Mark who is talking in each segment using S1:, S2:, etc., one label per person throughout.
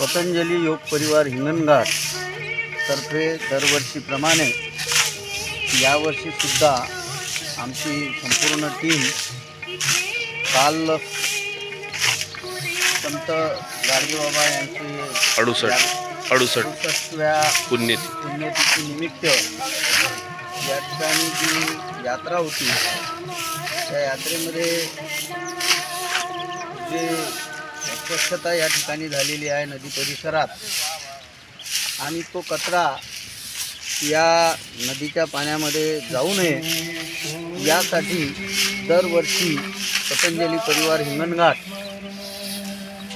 S1: पतंजली योग परिवार हिंगणघाट तर्फे दरवर्षीप्रमाणे यावर्षीसुद्धा आमची संपूर्ण टीम काल संत गाडगेबाबा यांचे
S2: अडुसष्ट अडुसष्ट
S1: अडुसष्टव्या
S2: पुण्यतिथी.
S1: पुण्यतिथी निमित्त या ठिकाणी जी यात्रा होती त्या यात्रेमध्ये जे स्वच्छता या ठिकाणी झालेली आहे नदी परिसरात. आणि तो कचरा या नदीच्या पाण्यामध्ये जाऊ नये यासाठी दरवर्षी पतंजली परिवार हिंगणघाट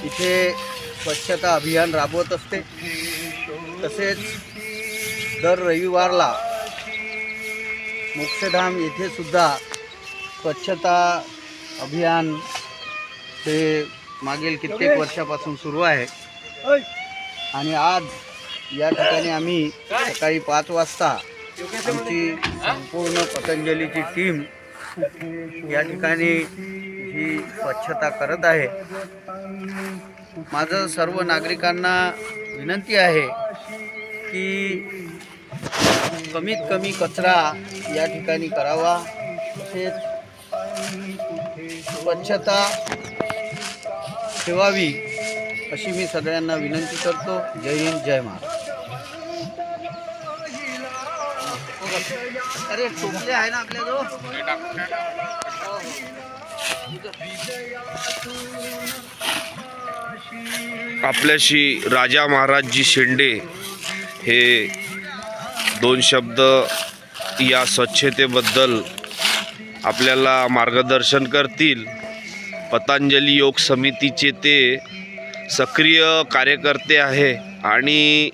S1: इथे स्वच्छता अभियान राबवत असते. तसेच दर रविवारला मोक्षधाम येथे सुद्धा स्वच्छता अभियान हे मागील कित्येक वर्षापासून सुरू आहे. आणि आज या ठिकाणी आम्ही सकाळी पाच वाजता आमची संपूर्ण पतंजलीची टीम या ठिकाणी ही स्वच्छता करत आहे. माझं सर्व नागरिकांना विनंती आहे की कमीत कमी कचरा या ठिकाणी करावा. तसेच स्वच्छता ठेवावी अशी मी सगळ्यांना विनंती करतो. जय हिंद जय महाराज. अरे टोपले आहे ना आपल्याजवळ?
S2: आपल्याशी राजा महाराजजी शेंडे हे दोन शब्द या स्वच्छतेबद्दल आपल्याला मार्गदर्शन करतील. पतंजली योग समितीचे ते सक्रिय कार्यकर्ते आहे आणि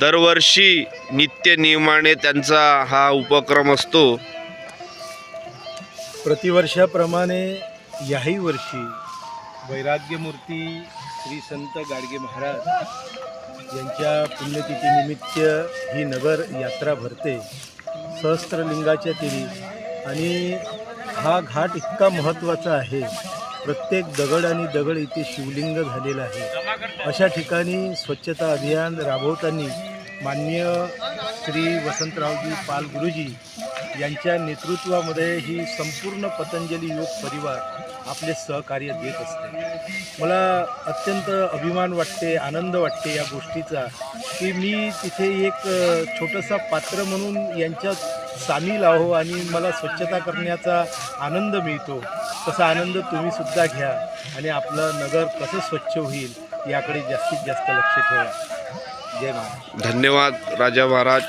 S2: दरवर्षी नित्यनियमाने त्यांचा हा उपक्रम असतो.
S3: प्रतिवर्षाप्रमाणे याही वर्षी वैराग्यमूर्ती श्री संत गाडगे महाराज यांच्या पुण्यतिथीनिमित्त ही नगर यात्रा भरते. सहस्त्रलिंगाच्या तिरी. आणि हा घाट इतका महत्त्वाचा आहे. प्रत्येक दगड आणि दगड इथे शिवलिंग झालेलं आहे. अशा ठिकाणी स्वच्छता अभियान राबवताना माननीय श्री वसंतरावजी पाल गुरुजी यांच्या नेतृत्वामध्ये ही संपूर्ण पतंजली योग परिवार आपले सहकार्य देत असते. मला अत्यंत अभिमान वाटते आनंद वाटते या गोष्टीचा की मी तिथे एक छोटंसं पात्र म्हणून यांच्यात सामील आहो आणि मला स्वच्छता करण्याचा आनंद मिळतो. तसा आनंद तुम्हीसुद्धा घ्या आणि आपलं नगर कसं स्वच्छ होईल याकडे जास्तीत जास्त लक्ष ठेवा. जय महाराज.
S2: धन्यवाद राजा महाराज.